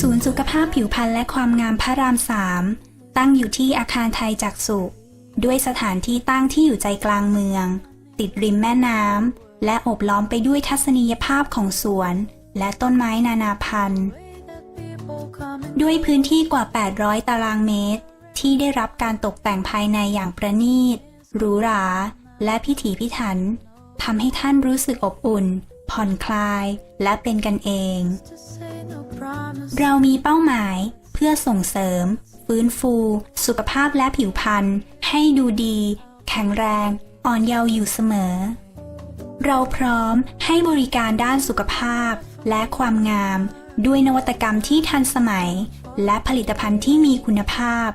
ศูนย์สุขภาพผิวพรรณและความงามพระรามสามตั้งอยู่ที่อาคารไทยจักสุด้วยสถานที่ตั้งที่อยู่ใจกลางเมือง ติดริมแม่น้ำและอบล้อมไปด้วยทัศนียภาพของสวน และต้นไม้นานาพันธุ์ ด้วยพื้นที่กว่า 800 ตารางเมตร ที่ได้รับการตกแต่งภายในอย่างประณีตหรูหรา และพิถีพิถัน ทำให้ท่านรู้สึกอบอุ่น ผ่อนคลาย และเป็นกันเอง เรามีเป้าหมายเพื่อส่งเสริม ฟื้นฟู สุขภาพและผิวพรรณให้ดูดี แข็งแรง อ่อนเยาว์อยู่เสมอ เราพร้อมให้บริการด้านสุขภาพและความงาม ด้วยนวัตกรรมที่ทันสมัย และผลิตภัณฑ์ที่มีคุณภาพ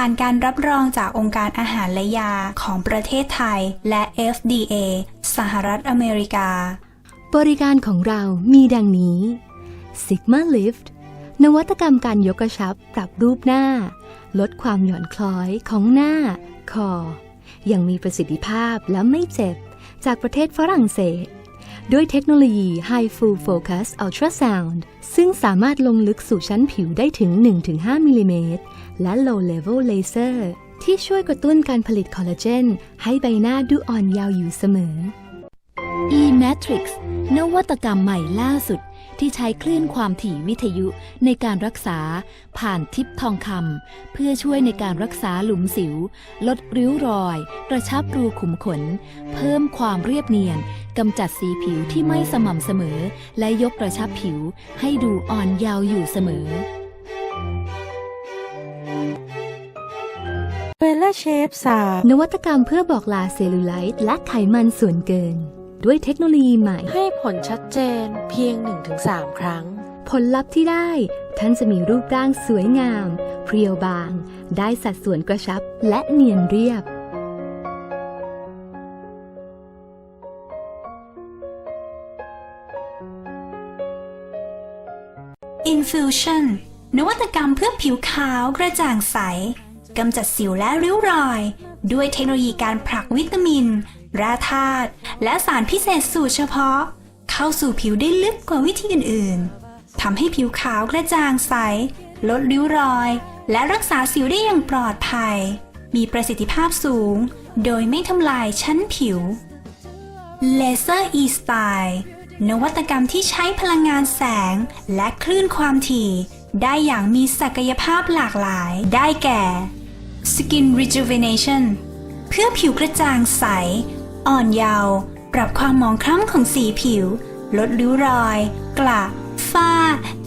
ผ่านการรับรองจากองค์การอาหารและยาของประเทศไทยและ FDA สหรัฐอเมริกา บริการของเรามีดังนี้ Sigma Lift นวัตกรรมการยกกระชับปรับรูปหน้า ลดความหย่อนคล้อยของหน้า คอ ยังมีประสิทธิภาพและไม่เจ็บ จากประเทศฝรั่งเศส ด้วยเทคโนโลยี High Full Focus Ultrasound ซึ่งสามารถลงลึกสู่ชั้นผิวได้ถึง 1-5มิลลิเมตรและ Low Level Laser ที่ช่วยกระตุ้นการผลิตคอลลาเจน ให้ใบหน้าดูอ่อนเยาว์อยู่เสมอ e-matrix นวัตกรรมใหม่ล่าสุดที่ใช้คลื่นความถี่วิทยุในการรักษาผ่านทิปทองคำเพื่อช่วยในการรักษาหลุมสิว ลดริ้วรอย กระชับรูขุมขน เพิ่มความเรียบเนียนกำจัดสีผิวที่ไม่สม่ำเสมอ และยกกระชับผิวให้ดูอ่อนเยาว์อยู่เสมอเวลาเชฟสามนวัตกรรมเพื่อบอกลาเซลลูไลท์และไขมันส่วนเกิน ด้วยเทคโนโลยีใหม่ ให้ผลชัดเจนเพียง 1-3 ครั้ง ผลลัพธ์ที่ได้ ท่านจะมีรูปร่างสวยงาม เพรียวบาง ได้สัดส่วนกระชับและเนียนเรียบ Infusion นวัตกรรมเพื่อผิวขาวกระจ่างใส กำจัดสิวและริ้วรอย ด้วยเทคโนโลยีการผลักวิตามิน แร่ธาตุและสารพิเศษสูตรเฉพาะ เข้าสู่ผิวได้ลึกกว่าวิธีอื่นๆทำให้ผิวขาวกระจ่างใส ลดริ้วรอย และรักษาสิวได้อย่างปลอดภัย มีประสิทธิภาพสูง โดยไม่ทำลายชั้นผิว Laser E-Style นวัตกรรมที่ใช้พลังงานแสงและคลื่นความถี่ ได้อย่างมีศักยภาพหลากหลาย ได้แก่ Skin Rejuvenation เพื่อผิวกระจ่างใส อ่อนเยาว์ปรับความหมองคล้ำของสีผิว ลดริ้วรอย กระฝ้า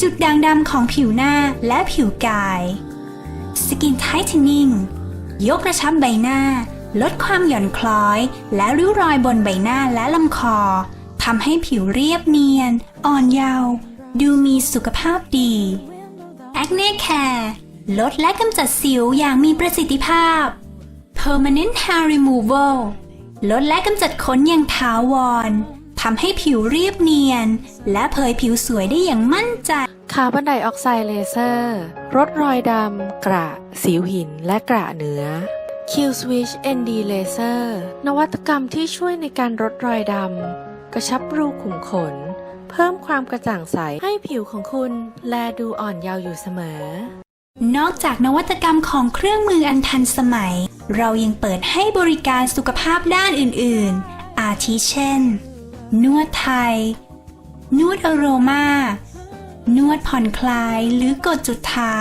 จุดด่างดำของผิวหน้าและผิวกาย Skin Tightening ยกกระชับใบหน้า ลดความหย่อนคล้อย และริ้วรอยบนใบหน้าและลำคอทำให้ผิวเรียบเนียน อ่อนเยาว์ดูมีสุขภาพดี Acne Care ลดและกำจัดสิวอย่างมีประสิทธิภาพ Permanent Hair Removal ลดและกำจัดขนอย่างถาวรทำให้ผิวเรียบเนียน และเผยผิวสวยได้อย่างมั่นใจ คาร์บอนไดออกไซด์เลเซอร์ ลดรอยดำ กระ สิวหิน และกระเนื้อ Q Switch ND Laser นวัตกรรมที่ช่วยในการลดรอยดำ กระชับรูขุมขน เพิ่มความกระจ่างใสให้ผิวของคุณ แลดูอ่อนเยาว์อยู่เสมอ นอกจากนวัตกรรมของเครื่องมืออันทันสมัย เรายังเปิดให้บริการสุขภาพด้านอื่น ๆ อาทิเช่น นวดไทย นวดอโรมา นวดผ่อนคลายหรือกดจุดเท้า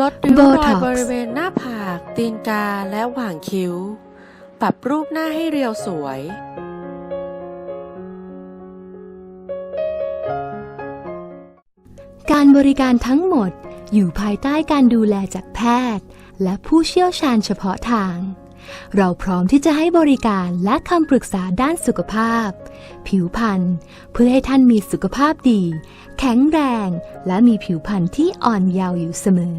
ลดริ้วรอย Botox บริเวณหน้าผาก ตีนกาและหว่างคิ้ว ปรับรูปหน้าให้เรียวสวย การบริการทั้งหมด อยู่ภายใต้การดูแลจากแพทย์ และผู้เชี่ยวชาญเฉพาะทาง เราพร้อมที่จะให้บริการและคำปรึกษาด้านสุขภาพ ผิวพรรณเพื่อให้ท่านมีสุขภาพดี แข็งแรง และมีผิวพรรณที่อ่อนเยาว์อยู่เสมอ